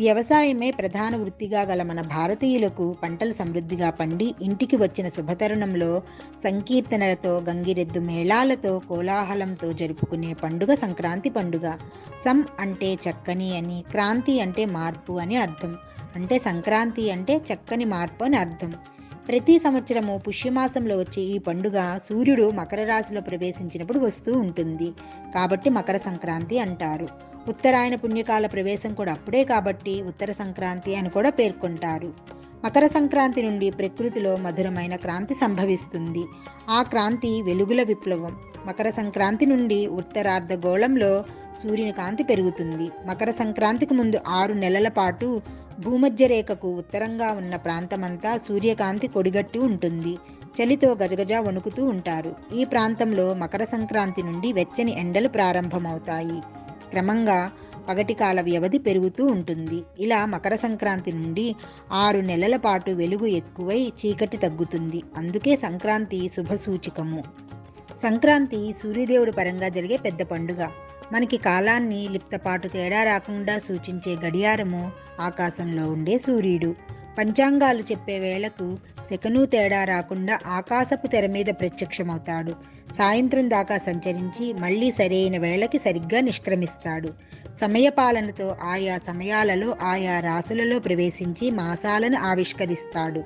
వ్యవసాయమే ప్రధాన వృత్తిగా గల మన భారతీయులకు పంటలు సమృద్ధిగా పండి ఇంటికి వచ్చిన శుభతరుణంలో సంకీర్తనలతో గంగిరెద్దు మేళాలతో కోలాహలంతో జరుపుకునే పండుగ సంక్రాంతి పండుగ. సం అంటే చక్కని అని క్రాంతి అంటే మార్పు అని అర్థం. అంటే సంక్రాంతి అంటే చక్కని మార్పు అని అర్థం. ప్రతి సంవత్సరము పుష్యమాసంలో వచ్చే ఈ పండుగ సూర్యుడు మకర రాశిలో ప్రవేశించినప్పుడు వస్తూ ఉంటుంది. కాబట్టి మకర సంక్రాంతి అంటారు. ఉత్తరాయణ పుణ్యకాల ప్రవేశం కూడా అప్పుడే కాబట్టి ఉత్తర సంక్రాంతి అని కూడా పేర్కొంటారు. మకర సంక్రాంతి నుండి ప్రకృతిలో మధురమైన క్రాంతి సంభవిస్తుంది. ఆ క్రాంతి వెలుగుల విప్లవం. మకర సంక్రాంతి నుండి ఉత్తరార్ధగోళంలో సూర్యుని కాంతి పెరుగుతుంది. మకర సంక్రాంతికి ముందు ఆరు నెలల పాటు భూమధ్యరేఖకు ఉత్తరంగా ఉన్న ప్రాంతమంతా సూర్యకాంతి కొడిగట్టి ఉంటుంది. చలితో గజగజ వణుకుతూ ఉంటారు. ఈ ప్రాంతంలో మకర సంక్రాంతి నుండి వెచ్చని ఎండలు ప్రారంభమవుతాయి. క్రమంగా పగటి కాల వ్యవధి పెరుగుతూ ఉంటుంది. ఇలా మకర సంక్రాంతి నుండి ఆరు నెలల పాటు వెలుగు ఎక్కువై చీకటి తగ్గుతుంది. అందుకే సంక్రాంతి శుభసూచికము సంక్రాంతి సూర్యదేవుడి పరంగా జరిగే పెద్ద పండుగ. మనకి కాలాన్ని లిప్తపాటు తేడా రాకుండా సూచించే గడియారము ఆకాశంలో ఉండే సూర్యుడు. పంచాంగాలు చెప్పే వేళకు సెకను తేడా రాకుండా ఆకాశపు తెర మీద ప్రత్యక్షమవుతాడు. సాయంత్రం దాకా సంచరించి మళ్ళీ సరైన వేళకి సరిగ్గా నిష్క్రమిస్తాడు. సమయపాలనతో ఆయా సమయాలలో ఆయా రాసులలో ప్రవేశించి మాసాలను ఆవిష్కరిస్తాడు.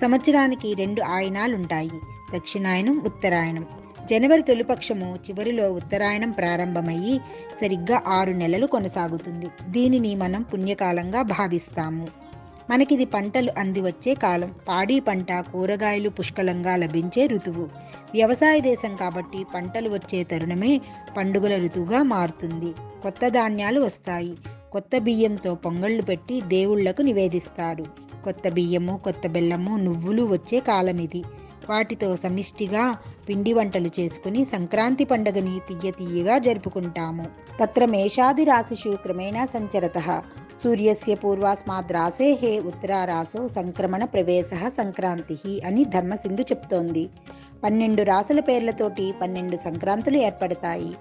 సంవత్సరానికి రెండు ఆయనాలుంటాయి. దక్షిణాయనం ఉత్తరాయణం జనవరి తొలిపక్షము చివరిలో ఉత్తరాయణం ప్రారంభమయ్యి సరిగ్గా ఆరు నెలలు కొనసాగుతుంది. దీనిని మనం పుణ్యకాలంగా భావిస్తాము. మనకిది పంటలు అందివచ్చే కాలం. పాడి పంట కూరగాయలు పుష్కలంగా లభించే ఋతువు. వ్యవసాయ దేశం కాబట్టి పంటలు వచ్చే తరుణమే పండుగల ఋతువుగా మారుతుంది. కొత్త ధాన్యాలు వస్తాయి. కొత్త బియ్యంతో పొంగళ్ళు పెట్టి దేవుళ్ళకు నివేదిస్తారు. కొత్త బియ్యము కొత్త బెల్లము నువ్వులు వచ్చే కాలం ఇది వాటితో సమిష్టిగా పిండి వంటలు చేసుకుని సంక్రాంతి పండుగని తీయ తీయగా జరుపుకుంటాము. తత్ర మేషాది రాశిషు క్రమేణా సంచరత. సూర్యస్య పూర్వాస్మాద్ రాసేహే ఉత్తరారాసో సంక్రమణ ప్రవేశ సంక్రాంతి అని ధర్మసింధు చెప్తోంది. పన్నెండు రాసుల పేర్లతోటి పన్నెండు సంక్రాంతులు ఏర్పడతాయి.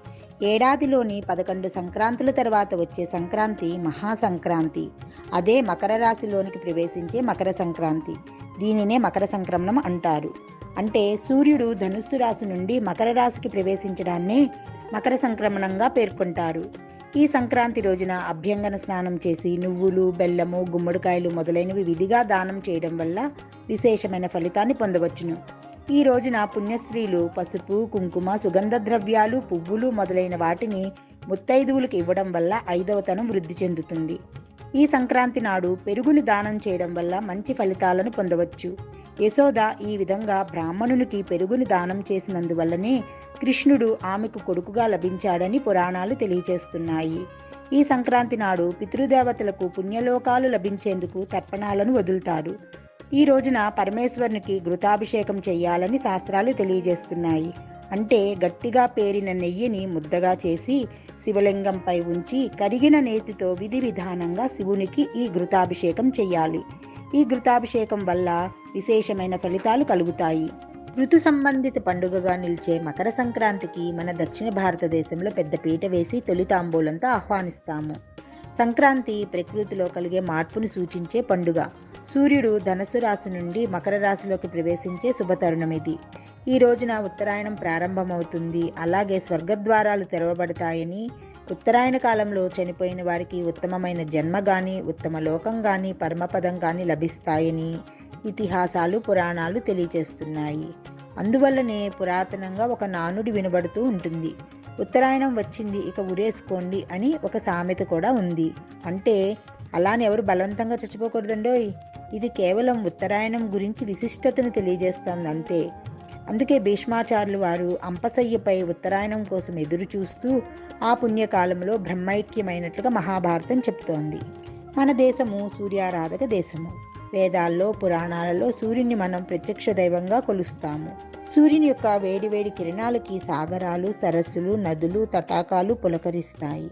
ఏడాదిలోని పదకొండు సంక్రాంతుల తర్వాత వచ్చే సంక్రాంతి మహాసంక్రాంతి. అదే మకర రాశిలోనికి ప్రవేశించే మకర సంక్రాంతి. దీనినే మకర సంక్రమణం అంటారు. అంటే సూర్యుడు ధనుస్సు రాశి నుండి మకర రాశికి ప్రవేశించడాన్నే మకర సంక్రమణంగా పేర్కొంటారు. ఈ సంక్రాంతి రోజున అభ్యంగన స్నానం చేసి నువ్వులు బెల్లము గుమ్మడికాయలు మొదలైనవి విధిగా దానం చేయడం వల్ల విశేషమైన ఫలితాన్ని పొందవచ్చును. ఈ రోజున పుణ్యస్త్రీలు పసుపు కుంకుమ సుగంధ ద్రవ్యాలు పువ్వులు మొదలైన వాటిని ముత్తైదువులకు ఇవ్వడం వల్ల ఐదవతనం వృద్ధి చెందుతుంది. ఈ సంక్రాంతి నాడు పెరుగుని దానం చేయడం వల్ల మంచి ఫలితాలను పొందవచ్చు. యశోద ఈ విధంగా బ్రాహ్మణునికి పెరుగుని దానం చేసినందువల్లనే కృష్ణుడు ఆమెకు కొడుకుగా లభించాడని పురాణాలు తెలియచేస్తున్నాయి. ఈ సంక్రాంతి నాడు పితృదేవతలకు పుణ్యలోకాలు లభించేందుకు తర్పణాలను వదులుతారు. ఈ రోజున పరమేశ్వరునికి ఘృతాభిషేకం చేయాలని శాస్త్రాలు తెలియజేస్తున్నాయి. అంటే గట్టిగా పేరిన నెయ్యిని ముద్దగా చేసి శివలింగంపై ఉంచి కరిగిన నేతితో విధి విధానంగా శివునికి ఈ ఘృతాభిషేకం చేయాలి. ఈ ఘృతాభిషేకం వల్ల విశేషమైన ఫలితాలు కలుగుతాయి. ఋతు సంబంధిత పండుగగా నిలిచే మకర సంక్రాంతికి మన దక్షిణ భారతదేశంలో పెద్ద పీట వేసి తొలి తాంబూలంతో ఆహ్వానిస్తాము. సంక్రాంతి ప్రకృతిలో కలిగే మార్పును సూచించే పండుగ. సూర్యుడు ధనుసు రాశి నుండి మకర రాశిలోకి ప్రవేశించే శుభతరుణం ఇది. ఈ రోజున ఉత్తరాయణం ప్రారంభమవుతుంది. అలాగే స్వర్గద్వారాలు తెరవబడతాయని ఉత్తరాయణ కాలంలో చనిపోయిన వారికి ఉత్తమమైన జన్మ గాని ఉత్తమ లోకం గాని పరమపదం గాని లభిస్తాయని ఇతిహాసాలు పురాణాలు తెలియజేస్తున్నాయి. అందువల్లనే పురాతనంగా ఒక నానుడి వినబడుతూ ఉంటుంది. ఉత్తరాయణం వచ్చింది ఇక ఉరేసుకోండి అని ఒక సామెత కూడా ఉంది. అంటే అలానే ఎవరు బలవంతంగా చచ్చిపోకూడదండోయ్? ఇది కేవలం ఉత్తరాయణం గురించి విశిష్టతను తెలియజేస్తోంది అంతే అందుకే భీష్మాచార్యులు వారు అంపసయ్యపై ఉత్తరాయణం కోసం ఎదురు చూస్తూ ఆ పుణ్యకాలంలో బ్రహ్మైక్యమైనట్లుగా మహాభారతం చెప్తోంది మన దేశము సూర్యారాధక దేశము. వేదాల్లో పురాణాలలో సూర్యుని మనం ప్రత్యక్ష దైవంగా కొలుస్తాము. సూర్యుని యొక్క వేడివేడి కిరణాలకి సాగరాలు సరస్సులు నదులు తటాకాలు పులకరిస్తాయి.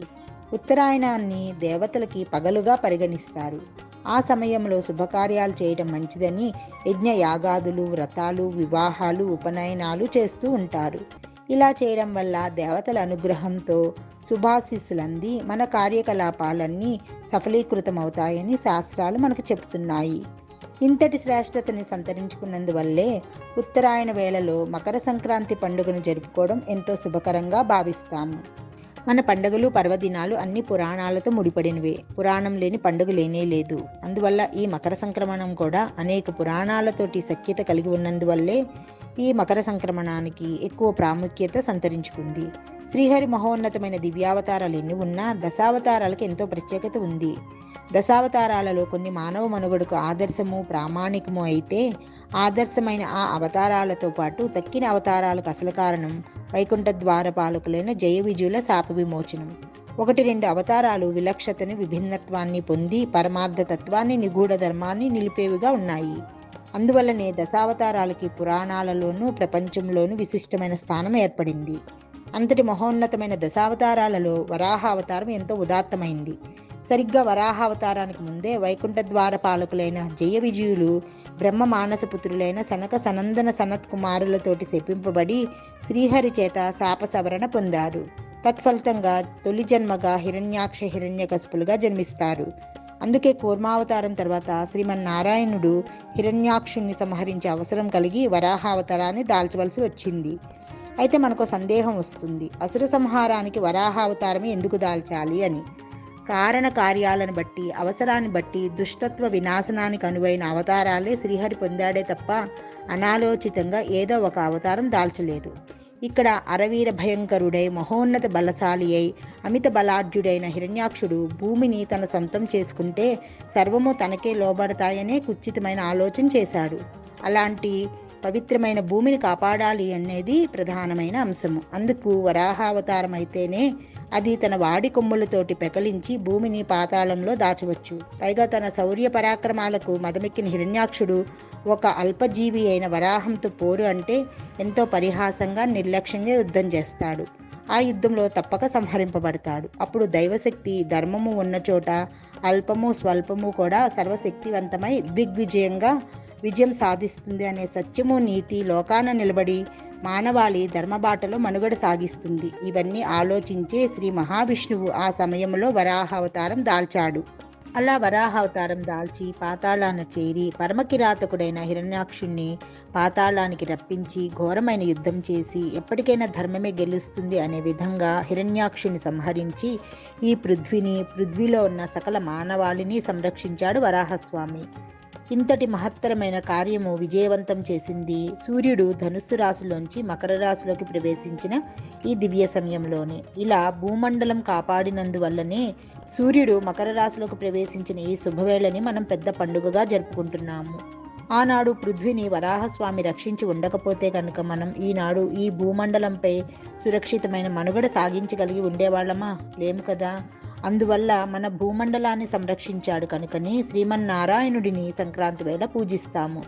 ఉత్తరాయణాన్ని దేవతలకి పగలుగా పరిగణిస్తారు. ఆ సమయంలో శుభకార్యాలు చేయడం మంచిదని యజ్ఞ యాగాదులు వ్రతాలు వివాహాలు ఉపనయనాలు చేస్తూ ఉంటారు. ఇలా చేయడం వల్ల దేవతల అనుగ్రహంతో శుభాశిస్సులంది మన కార్యకలాపాలన్నీ సఫలీకృతమవుతాయని శాస్త్రాలు మనకు చెబుతున్నాయి. ఇంతటి శ్రేష్టతని సంతరించుకున్నందువల్లే ఉత్తరాయణ వేళలో మకర సంక్రాంతి పండుగను జరుపుకోవడం ఎంతో శుభకరంగా భావిస్తాము. మన పండుగలు పర్వదినాలు అన్ని పురాణాలతో ముడిపడినవే. పురాణం లేని పండుగ లేనే లేదు. అందువల్ల ఈ మకర సంక్రమణం కూడా అనేక పురాణాలతోటి సఖ్యత కలిగి ఉన్నందువల్లే ఈ మకర సంక్రమణానికి ఎక్కువ ప్రాముఖ్యత సంతరించుకుంది. శ్రీహరి మహోన్నతమైన దివ్యావతారాలు ఎన్ని ఉన్నా దశావతారాలకు ఎంతో ప్రత్యేకత ఉంది. దశావతారాలలో కొన్ని మానవ మనుగడకు ఆదర్శము ప్రామాణికము అయితే ఆదర్శమైన ఆ అవతారాలతో పాటు తక్కిన అవతారాలకు అసలు కారణం వైకుంఠ ద్వారపాలకులైన జయ విజయుల శాప విమోచనం. ఒకటి రెండు అవతారాలు విలక్షతని విభిన్నత్వాన్ని పొంది పరమార్థ తత్వాన్ని నిగూఢ ధర్మాన్ని నిలిపేవిగా ఉన్నాయి. అందువల్లనే దశావతారాలకి పురాణాలలోనూ ప్రపంచంలోనూ విశిష్టమైన స్థానం ఏర్పడింది. అంతటి మహోన్నతమైన దశావతారాలలో వరాహ అవతారం ఎంతో ఉదాత్తమైంది. సరిగ్గా వరాహ అవతారానికి ముందే వైకుంఠ ద్వార పాలకులైన జయ విజయులు బ్రహ్మ మానసపుత్రులైన సనక సనందన సనత్ కుమారులతోటి శపింపబడి శ్రీహరి చేత శాప సవరణ పొందారు. తత్ఫలితంగా తొలి జన్మగా హిరణ్యాక్ష హిరణ్యకశపులుగా జన్మిస్తారు. అందుకే కూర్మావతారం తర్వాత శ్రీమన్నారాయణుడు హిరణ్యాక్షుణ్ణి సంహరించే అవసరం కలిగి వరాహావతారాన్ని దాల్చవలసి వచ్చింది. అయితే మనకు సందేహం వస్తుంది. అసుర సంహారానికి వరాహావతారమే ఎందుకు దాల్చాలి అని. కారణ కార్యాలను బట్టి అవసరాన్ని బట్టి దుష్టత్వ వినాశనానికి అనువైన అవతారాలే శ్రీహరి పొందాడే తప్ప అనాలోచితంగా ఏదో ఒక అవతారం దాల్చలేదు. ఇక్కడ అరవీర భయంకరుడై మహోన్నత బలశాలి అయి అమిత బలాఢ్యుడైన హిరణ్యాక్షుడు భూమిని తన సొంతం చేసుకుంటే సర్వము తనకే లోబడతాయనే కుచితమైన ఆలోచన చేశాడు. అలాంటి పవిత్రమైన భూమిని కాపాడాలి అనేది ప్రధానమైన అంశము. అందుకు వరాహావతారం అయితేనే అది తన వాడి కొమ్ములతోటి పెకలించి భూమిని పాతాళంలో దాచవచ్చు. పైగా తన శౌర్య పరాక్రమాలకు మదమెక్కిన హిరణ్యాక్షుడు ఒక అల్పజీవి అయిన వరాహంతో పోరు అంటే ఎంతో పరిహాసంగా నిర్లక్ష్యంగా యుద్ధం చేస్తాడు. ఆ యుద్ధంలో తప్పక సంహరింపబడతాడు. అప్పుడు దైవశక్తి ధర్మము ఉన్న చోట అల్పము స్వల్పము కూడా సర్వశక్తివంతమై దిగ్విజయంగా విజయం సాధిస్తుంది అనే సత్యము నీతి లోకాన నిలబడి మానవాళి ధర్మబాటలో మనుగడ సాగిస్తుంది. ఇవన్నీ ఆలోచించే శ్రీ మహావిష్ణువు ఆ సమయంలో వరాహావతారం దాల్చాడు. అలా వరాహావతారం దాల్చి పాతాళాన చేరి పరమకిరాతకుడైన హిరణ్యాక్షుణ్ణి పాతాళానికి రప్పించి ఘోరమైన యుద్ధం చేసి ఎప్పటికైనా ధర్మమే గెలుస్తుంది అనే విధంగా హిరణ్యాక్షుని సంహరించి ఈ పృథ్వీని పృథ్వీలో ఉన్న సకల మానవాళిని సంరక్షించాడు వరాహస్వామి. ఇంతటి మహత్తరమైన కార్యము విజయవంతం చేసింది సూర్యుడు ధనుస్సు రాశిలోంచి మకర రాశిలోకి ప్రవేశించిన ఈ దివ్య సమయంలోనే. ఇలా భూమండలం కాపాడినందువల్లనే సూర్యుడు మకర రాశిలోకి ప్రవేశించిన ఈ శుభవేళని మనం పెద్ద పండుగగా జరుపుకుంటున్నాము. ఆనాడు పృథ్వీని వరాహస్వామి రక్షించి ఉండకపోతే కనుక మనం ఈనాడు ఈ భూమండలంపై సురక్షితమైన మనుగడ సాగించగలిగి ఉండేవాళ్ళమా? లేము కదా. అందువల్ల మన భూమండలాన్ని సంరక్షించాడు కనుకని శ్రీమన్నారాయణుడిని సంక్రాంతి వేళ పూజిస్తాము.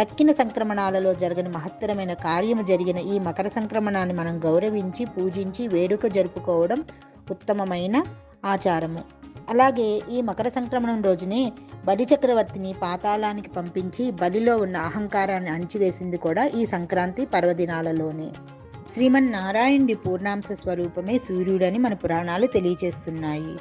తక్కిన సంక్రమణాలలో జరగని మహత్తరమైన కార్యము జరిగిన ఈ మకర సంక్రమణాన్ని మనం గౌరవించి పూజించి వేడుక జరుపుకోవడం ఉత్తమమైన ఆచారము. అలాగే ఈ మకర సంక్రమణం రోజునే బలి చక్రవర్తిని పాతాళానికి పంపించి బలిలో ఉన్న అహంకారాన్ని అణిచివేసింది కూడా ఈ సంక్రాంతి పర్వదినాలలోనే. శ్రీమన్నారాయణుడి పూర్ణాంశ స్వరూపమే సూర్యుడని మన పురాణాలు తెలియచేస్తున్నాయి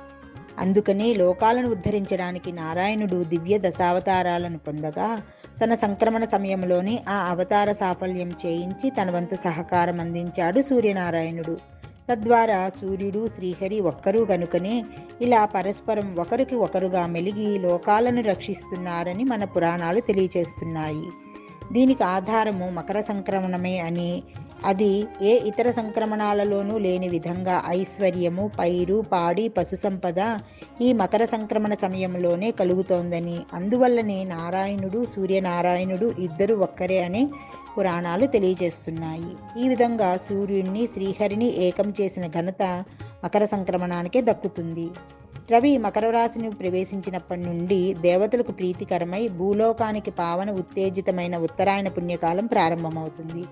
అందుకనే లోకాలను ఉద్ధరించడానికి నారాయణుడు దివ్య దశావతారాలను పొందగా తన సంక్రమణ సమయంలోనే ఆ అవతార సాఫల్యం చేయించి తన వంతు సహకారం అందించాడు సూర్యనారాయణుడు. తద్వారా సూర్యుడు శ్రీహరి ఒక్కరూ గనుకనే ఇలా పరస్పరం ఒకరికి ఒకరుగా మెలిగి లోకాలను రక్షిస్తున్నారని మన పురాణాలు తెలియచేస్తున్నాయి దీనికి ఆధారము మకర సంక్రమణమే అని అది ఏ ఇతర సంక్రమణాలలోనూ లేని విధంగా ఐశ్వర్యము పైరు పాడి పశు సంపద ఈ మకర సంక్రమణ సమయంలోనే కలుగుతోందని. అందువల్లనే నారాయణుడు సూర్యనారాయణుడు ఇద్దరు ఒక్కరే అనే పురాణాలు తెలియజేస్తున్నాయి. ఈ విధంగా సూర్యుణ్ణి శ్రీహరిని ఏకం చేసిన ఘనత మకర సంక్రమణానికే దక్కుతుంది. రవి మకర రాశిని ప్రవేశించినప్పటి నుండి దేవతలకు ప్రీతికరమై భూలోకానికి పావన ఉత్తేజితమైన ఉత్తరాయణ పుణ్యకాలం ప్రారంభమవుతుంది.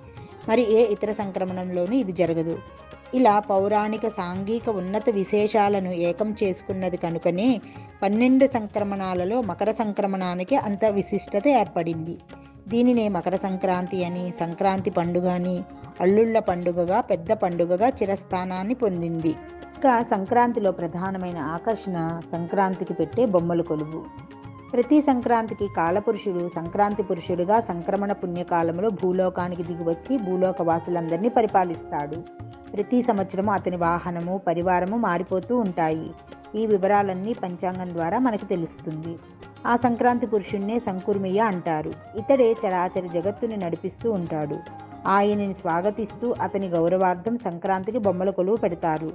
మరి ఏ ఇతర సంక్రమణంలోనూ ఇది జరగదు. ఇలా పౌరాణిక సాంఘిక ఉన్నత విశేషాలను ఏకం చేసుకున్నది కనుకనే పన్నెండు సంక్రమణాలలో మకర సంక్రమణానికి అంత విశిష్టత ఏర్పడింది. దీనినే మకర సంక్రాంతి అని సంక్రాంతి పండుగ అని అల్లుళ్ళ పండుగగా పెద్ద పండుగగా చిరస్థానాన్ని పొందింది. ఇంకా సంక్రాంతిలో ప్రధానమైన ఆకర్షణ సంక్రాంతికి పెట్టే బొమ్మల కొలువు. ప్రతి సంక్రాంతికి కాలపురుషుడు సంక్రాంతి పురుషుడుగా సంక్రమణ పుణ్యకాలంలో భూలోకానికి దిగివచ్చి భూలోక వాసులందరినీ పరిపాలిస్తాడు. ప్రతి సంవత్సరము అతని వాహనము పరివారము మారిపోతూ ఉంటాయి. ఈ వివరాలన్నీ పంచాంగం ద్వారా మనకు తెలుస్తుంది. ఆ సంక్రాంతి పురుషుణ్ణే సంకుర్మియ అంటారు. ఇతడే చరాచర జగత్తుని నడిపిస్తూ ఉంటాడు. ఆయనని స్వాగతిస్తూ అతని గౌరవార్థం సంక్రాంతికి బొమ్మల కొలువు పెడతారు.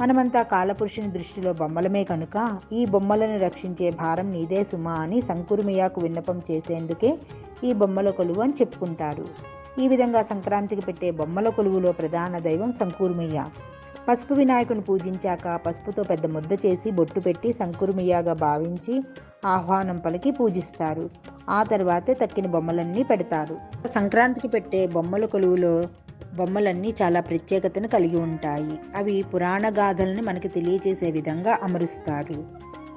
మనమంతా కాలపురుషుని దృష్టిలో బొమ్మలమే కనుక ఈ బొమ్మలను రక్షించే భారం నీదే సుమా అని సంకుర్మియాకు విన్నపం చేసేందుకే ఈ బొమ్మల కొలువు అని చెప్పుకుంటారు. ఈ విధంగా సంక్రాంతికి పెట్టే బొమ్మల కొలువులో ప్రధాన దైవం సంకూర్మియ్య పసుపు వినాయకుని పూజించాక పసుపుతో పెద్ద ముద్ద చేసి బొట్టు పెట్టి సంకుర్మియాగా భావించి ఆహ్వానం పలికి పూజిస్తారు. ఆ తర్వాతే తక్కిన బొమ్మలన్నీ పెడతారు. సంక్రాంతికి పెట్టే బొమ్మల కొలువులో బొమ్మలన్నీ చాలా ప్రత్యేకతను కలిగి ఉంటాయి. అవి పురాణ గాథల్ని మనకి తెలియజేసే విధంగా అమరుస్తారు.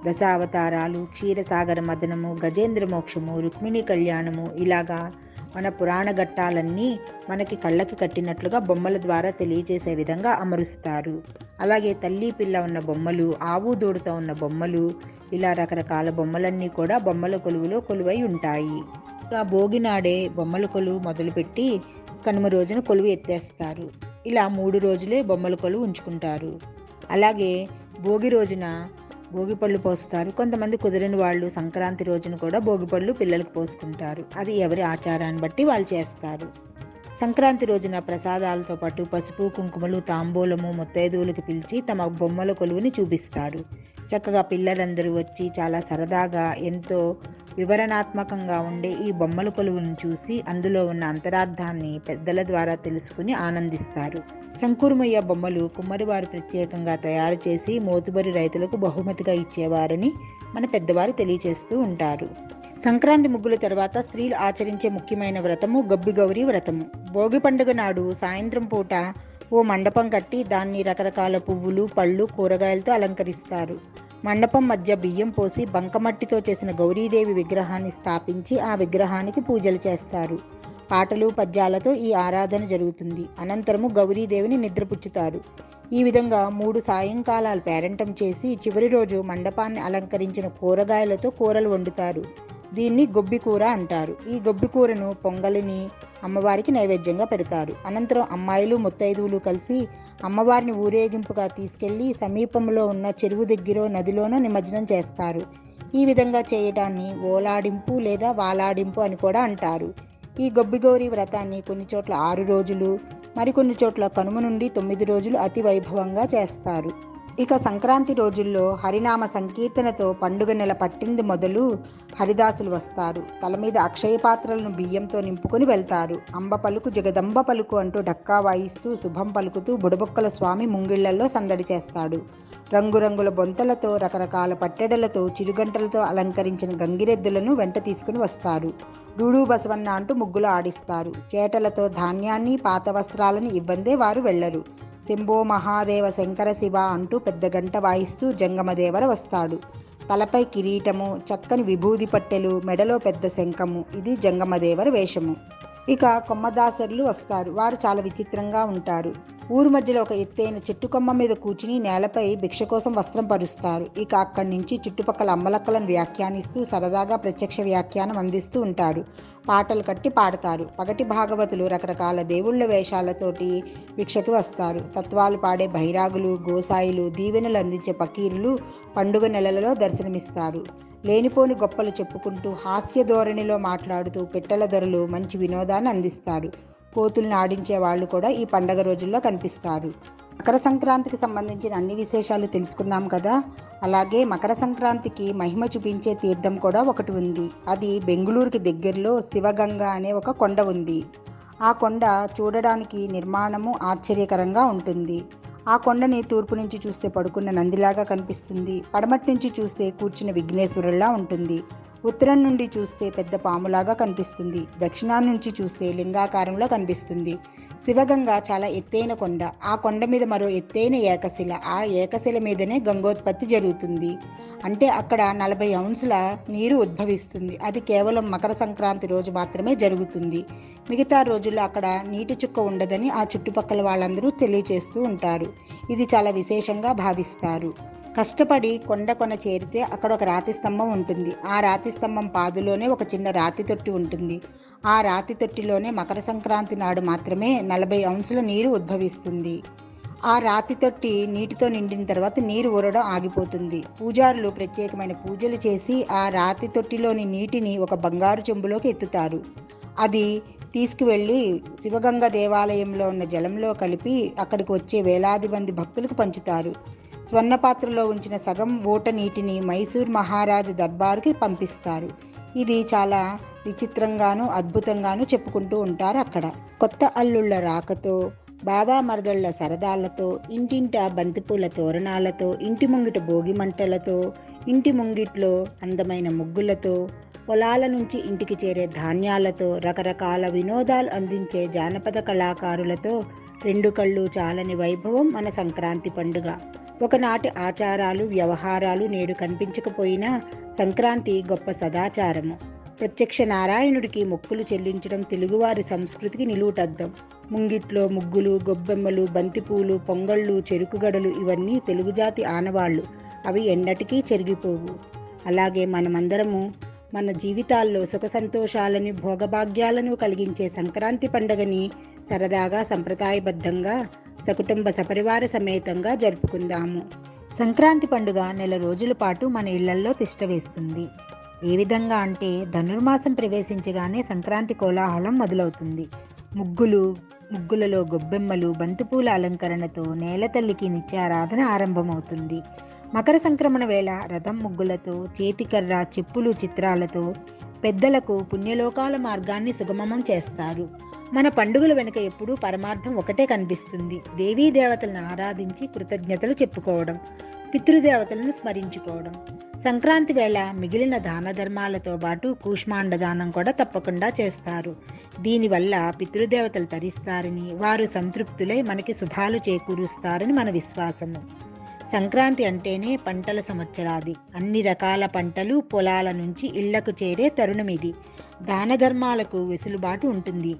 దశావతారాలు క్షీరసాగర మదనము గజేంద్ర మోక్షము రుక్మిణి కళ్యాణము ఇలాగా మన పురాణ ఘట్టాలన్నీ మనకి కళ్ళకి కట్టినట్లుగా బొమ్మల ద్వారా తెలియజేసే విధంగా అమరుస్తారు. అలాగే తల్లి పిల్ల ఉన్న బొమ్మలు ఆవు దూడతో ఉన్న బొమ్మలు ఇలా రకరకాల బొమ్మలన్నీ కూడా బొమ్మల కొలువులో కొలువై ఉంటాయి. ఇంకా భోగినాడే బొమ్మల కొలువు మొదలుపెట్టి కనుమ రోజున కొలువు ఎత్తేస్తారు. ఇలా మూడు రోజులే బొమ్మల కొలువు ఉంచుకుంటారు. అలాగే భోగి రోజున భోగి పళ్ళు పోస్తారు. కొంతమంది కుదిరిన వాళ్ళు సంక్రాంతి రోజున కూడా భోగి పళ్ళు పిల్లలకు పోసుకుంటారు. అది ఎవరి ఆచారాన్ని బట్టి వాళ్ళు చేస్తారు. సంక్రాంతి రోజున ప్రసాదాలతో పాటు పసుపు కుంకుమలు తాంబూలము ముత్తైదువులకు పిలిచి తమ బొమ్మల కొలువుని చూపిస్తారు. చక్కగా పిల్లలందరూ వచ్చి చాలా సరదాగా ఎంతో వివరణాత్మకంగా ఉండే ఈ బొమ్మల కొలువును చూసి అందులో ఉన్న అంతరార్థాన్ని పెద్దల ద్వారా తెలుసుకుని ఆనందిస్తారు. శంకురుమయ్య బొమ్మలు కుమ్మరివారు ప్రత్యేకంగా తయారు చేసి మోతుబరి రైతులకు బహుమతిగా ఇచ్చేవారని మన పెద్దవారు తెలియచేస్తూ ఉంటారు. సంక్రాంతి ముగ్గుల తర్వాత స్త్రీలు ఆచరించే ముఖ్యమైన వ్రతము గబ్బిగౌరి వ్రతము. భోగి పండుగ నాడు సాయంత్రం పూట ఓ మండపం కట్టి దాన్ని రకరకాల పువ్వులు పళ్ళు కూరగాయలతో అలంకరిస్తారు. మండపం మధ్య బియ్యం పోసి బంకమట్టితో చేసిన గౌరీదేవి విగ్రహాన్ని స్థాపించి ఆ విగ్రహానికి పూజలు చేస్తారు. పాటలు పద్యాలతో ఈ ఆరాధన జరుగుతుంది. అనంతరము గౌరీదేవిని నిద్రపుచ్చుతారు. ఈ విధంగా మూడు సాయంకాలాలు పేరంటం చేసి చివరి రోజు మండపాన్ని అలంకరించిన కూరగాయలతో కూరలు వండుతారు. దీన్ని గొబ్బికూర అంటారు. ఈ గొబ్బికూరను పొంగలిని అమ్మవారికి నైవేద్యంగా పెడతారు. అనంతరం అమ్మాయిలు ముత్తైదువులు కలిసి అమ్మవారిని ఊరేగింపుగా తీసుకెళ్ళి సమీపంలో ఉన్న చెరువు దగ్గర నదిలోనో నిమజ్జనం చేస్తారు. ఈ విధంగా చేయటాన్ని ఓలాడింపు లేదా వాలాడింపు అని కూడా అంటారు. ఈ గొబ్బిగోరి వ్రతాన్ని కొన్ని చోట్ల ఆరు రోజులు మరికొన్ని చోట్ల కనుమ నుండి తొమ్మిది రోజులు అతి వైభవంగా చేస్తారు. ఇక సంక్రాంతి రోజుల్లో హరినామ సంకీర్తనతో పండుగ నెల పట్టింది మొదలు హరిదాసులు వస్తారు. తల మీద అక్షయ పాత్రలను బియ్యంతో నింపుకొని వెళ్తారు. అంబ పలుకు జగదంబ పలుకు అంటూ డక్కా వాయిస్తూ శుభం పలుకుతూ బుడబొక్కల స్వామి ముంగిళ్ళలో సందడి చేస్తాడు. రంగురంగుల బొంతలతో రకరకాల పట్టెడలతో చిరుగంటలతో అలంకరించిన గంగిరెద్దులను వెంట తీసుకుని వస్తారు. డూడు బసవన్న అంటూ ముగ్గులు ఆడిస్తారు. చేటలతో ధాన్యాన్ని పాత వస్త్రాలను ఇవ్వందే వారు వెళ్ళరు శంభో మహాదేవ శంకర శివ అంటూ పెద్ద గంట వాయిస్తూ జంగమదేవర వస్తాడు. తలపై కిరీటము చక్కని విభూది పట్టెలు మెడలో పెద్ద శంఖము ఇది జంగమదేవర వేషము. ఇక కొమ్మదాసరులు వస్తారు. వారు చాలా విచిత్రంగా ఉంటారు. ఊరు మధ్యలో ఒక ఎత్తైన చెట్టు కొమ్మ మీద కూర్చుని నేలపై భిక్ష కోసం వస్త్రం పరుస్తారు. ఇక అక్కడి నుంచి చుట్టుపక్కల అమ్మలక్కలను వ్యాఖ్యానిస్తూ సరదాగా ప్రత్యక్ష వ్యాఖ్యానం అందిస్తూ ఉంటారు. పాటలు కట్టి పాడతారు. పగటి భాగవతులు రకరకాల దేవుళ్ళ వేషాలతోటి భిక్షకు వస్తారు. తత్వాలు పాడే బహిరాగులు గోసాయిలు దీవెనలు అందించే పకీరులు పండుగ నెలలలో దర్శనమిస్తారు. లేనిపోని గొప్పలు చెప్పుకుంటూ హాస్య ధోరణిలో మాట్లాడుతూ పెట్టెల ధరలు మంచి వినోదాన్ని అందిస్తారు. కోతుల్ని ఆడించే వాళ్ళు కూడా ఈ పండగ రోజుల్లో కనిపిస్తారు. మకర సంక్రాంతికి సంబంధించిన అన్ని విశేషాలు తెలుసుకున్నాం కదా? అలాగే మకర సంక్రాంతికి మహిమ చూపించే తీర్థం కూడా ఒకటి ఉంది. అది బెంగుళూరుకి దగ్గరలో శివగంగ అనే ఒక కొండ ఉంది. ఆ కొండ చూడడానికి నిర్మాణము ఆశ్చర్యకరంగా ఉంటుంది. ఆ కొండని తూర్పు నుంచి చూస్తే పడుకున్న నందిలాగా కనిపిస్తుంది. పడమటి నుంచి చూస్తే కూర్చున్న విఘ్నేశ్వరుల్లా ఉంటుంది. ఉత్తరం నుండి చూస్తే పెద్ద పాములాగా కనిపిస్తుంది. దక్షిణాన్ని నుంచి చూస్తే లింగాకారంలో కనిపిస్తుంది. శివగంగ చాలా ఎత్తైన కొండ. ఆ కొండ మీద మరో ఎత్తైన ఏకశిల. ఆ ఏకశిల మీదనే గంగోత్పత్తి జరుగుతుంది. అంటే అక్కడ నలభై ఔన్సుల నీరు ఉద్భవిస్తుంది. అది కేవలం మకర సంక్రాంతి రోజు మాత్రమే జరుగుతుంది. మిగతా రోజుల్లో అక్కడ నీటి చుక్క ఉండదని ఆ చుట్టుపక్కల వాళ్ళందరూ తెలియచేస్తూ ఉంటారు. ఇది చాలా విశేషంగా భావిస్తారు. కష్టపడి కొండ కొన చేరితే అక్కడ ఒక రాతి స్తంభం ఉంటుంది. ఆ రాతి స్తంభం పాదులోనే ఒక చిన్న రాతి తొట్టి ఉంటుంది. ఆ రాతి తొట్టిలోనే మకర సంక్రాంతి నాడు మాత్రమే నలభై అంశుల నీరు ఉద్భవిస్తుంది. ఆ రాతి తొట్టి నీటితో నిండిన తర్వాత నీరు ఊరడం ఆగిపోతుంది. పూజారులు ప్రత్యేకమైన పూజలు చేసి ఆ రాతి తొట్టిలోని నీటిని ఒక బంగారు చెంబులోకి ఎత్తుతారు. అది తీసుకువెళ్ళి శివగంగ దేవాలయంలో ఉన్న జలంలో కలిపి అక్కడికి వచ్చే వేలాది మంది భక్తులకు పంచుతారు. స్వర్ణ పాత్రలో ఉంచిన సగం ఓట నీటిని మైసూర్ మహారాజు దర్బారుకి పంపిస్తారు. ఇది చాలా విచిత్రంగాను అద్భుతంగాను చెప్పుకుంటూ ఉంటారు అక్కడ. కొత్త అల్లుళ్ళ రాకతో బాబా మరదళ్ళ సరదాలతో ఇంటింట బంతిపూల తోరణాలతో ఇంటి ముంగిట భోగి మంటలతో ఇంటి ముంగిట్లో అందమైన ముగ్గులతో పొలాల నుంచి ఇంటికి చేరే ధాన్యాలతో రకరకాల వినోదాలు అందించే జానపద కళాకారులతో రెండు కళ్ళు చాలని వైభవం మన సంక్రాంతి పండుగ. ఒకనాటి ఆచారాలు వ్యవహారాలు నేడు కనిపించకపోయినా సంక్రాంతి గొప్ప సదాచారము. ప్రత్యక్ష నారాయణుడికి మొక్కులు చెల్లించడం తెలుగువారి సంస్కృతికి నిలువుటద్దం. ముంగిట్లో ముగ్గులు గొబ్బెమ్మలు బంతిపూలు పొంగళ్ళు చెరుకుగడలు ఇవన్నీ తెలుగు జాతి ఆనవాళ్ళు అవి ఎన్నటికీ చెరిగిపోవు. అలాగే మనమందరము మన జీవితాల్లో సుఖ సంతోషాలను భోగభాగ్యాలను కలిగించే సంక్రాంతి పండుగని సరదాగా సంప్రదాయబద్ధంగా సకుటుంబ సపరివార సమేతంగా జరుపుకుందాము. సంక్రాంతి పండుగ నెల రోజుల పాటు మన ఇళ్ళల్లో తిష్టవేస్తుంది ఏ విధంగా అంటే ధనుర్మాసం ప్రవేశించగానే సంక్రాంతి కోలాహలం మొదలవుతుంది. ముగ్గులు ముగ్గులలో గొబ్బెమ్మలు బంతిపూల అలంకరణతో నేలతల్లికి నిత్యారాధన ఆరంభమవుతుంది. మకర సంక్రమణ వేళ రథం ముగ్గులతో చేతికర్ర చెప్పులు చిత్రాలతో పెద్దలకు పుణ్యలోకాల మార్గాన్ని సుగమమం చేస్తారు. మన పండుగల వెనుక ఎప్పుడూ పరమార్థం ఒకటే కనిపిస్తుంది. దేవీ దేవతలను ఆరాధించి కృతజ్ఞతలు చెప్పుకోవడం పితృదేవతలను స్మరించుకోవడం. సంక్రాంతి వేళ మిగిలిన దాన ధర్మాలతో పాటు కూష్మాండ దానం కూడా తప్పకుండా చేస్తారు. దీనివల్ల పితృదేవతలు తరిస్తారని వారు సంతృప్తులై మనకి శుభాలు చేకూరుస్తారని మన విశ్వాసము. సంక్రాంతి అంటేనే పంటల సంవత్సరాది. అన్ని రకాల పంటలు పొలాల నుంచి ఇళ్ళకు చేరే తరుణమిది దానధర్మాలకు దాన ధర్మాలకు వెసులుబాటు ఉంటుంది.